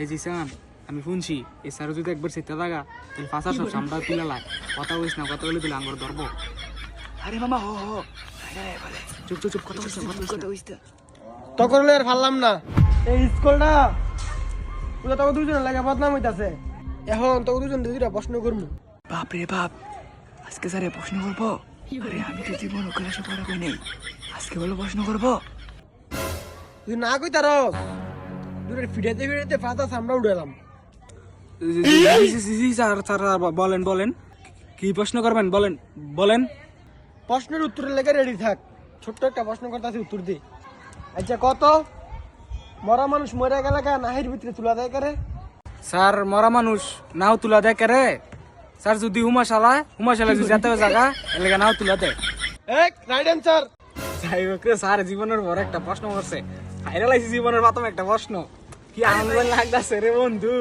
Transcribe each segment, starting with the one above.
এই জি আমি শুনছি এই স্যার যদি একবার সেটা লাগা তাহলে ফাঁসা সব সামটা তুলে লাই। কথা বলিস না কথা বলে দিলে আঙ্গর ধরবো। আরে মামা হো হো। চুপ চুপ চুপ কথা বলিস না কথা বলিস না। কথা কইস না। তখন আর পারলাম না। এই স্কুলটা পুরো তোকে দুজনের লাগে বদনাম হইতাছে। এখন দুজন দুইটা প্রশ্ন করব বাপ রে বাপ আজকে স্যারে প্রশ্ন করব? আরে আমি তো জীবন কই নেই। আজকে বলো প্রশ্ন করব? তুই না কই তার দুটো ফিরেতে ফিরেতে ফাতা সামরা উড়ালাম স্যার বলেন বলেন। কি প্রশ্ন করবেন? বলেন বলেন। প্রশ্নের উত্তরের লেগে রেডি থাক। ছোট্ট একটা প্রশ্ন করতেছি উত্তর দি। আচ্ছা কত? মরা মানুষ মরে গেলে নাহির ভিতরে তুলা দেয় করে? স্যার মরা মানুষ নাও তুলা দেয় রে স্যার যদি হুমা শালায় হুমা শালা যদি যেতে জায়গা এলাকা নাও তুলা দেয়? এক রাইট অ্যান্সার যাই হোক স্যার জীবনের বড় একটা প্রশ্ন করছে। ভাইরাল আইসি জীবনের প্রথম একটা প্রশ্ন। কি আনন্দ লাগতেছে রে বন্ধু?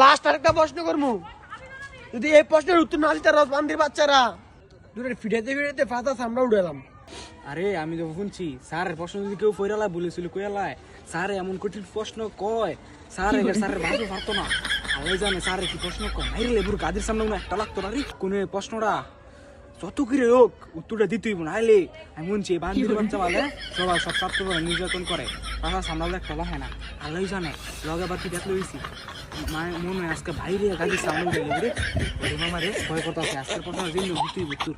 লাস্ট আরেকটা প্রশ্ন করব যদি এই প্রশ্নের উত্তর না দিতে রস বান্দির বাচ্চারা। দুটো ফিরেতে ফিরেতে ফাতা সামরা উড়ালাম আরে আমি তো শুনছি স্যারের প্রশ্ন যদি কেউ ফইরালায় বলেছিল কইয়ালায় স্যার এমন কঠিন প্রশ্ন কয়। স্যার এবার স্যারের ভাবতে পারতো না। আল্লাহ জানে স্যার কি প্রশ্ন কয়। নাই রে বুড়ো কাদের সামনে একটা লাগতো না রে। কোন প্রশ্নটা? যত করে হোক উত্তরটা দিতেই না আইলে আমি শুনছি বান্ধবীর বাচ্চা বলে সবাই সব ছাত্র নির্যাতন করে। তারা সামলালে একটা হয় না। আল্লাহ জানে লগে কি দেখলে হয়েছি মনে হয় আজকে বাইরে গাড়ি সামনে গেলে রে ভয় করতে আছে আজকের পর দিন দিতেই উত্তর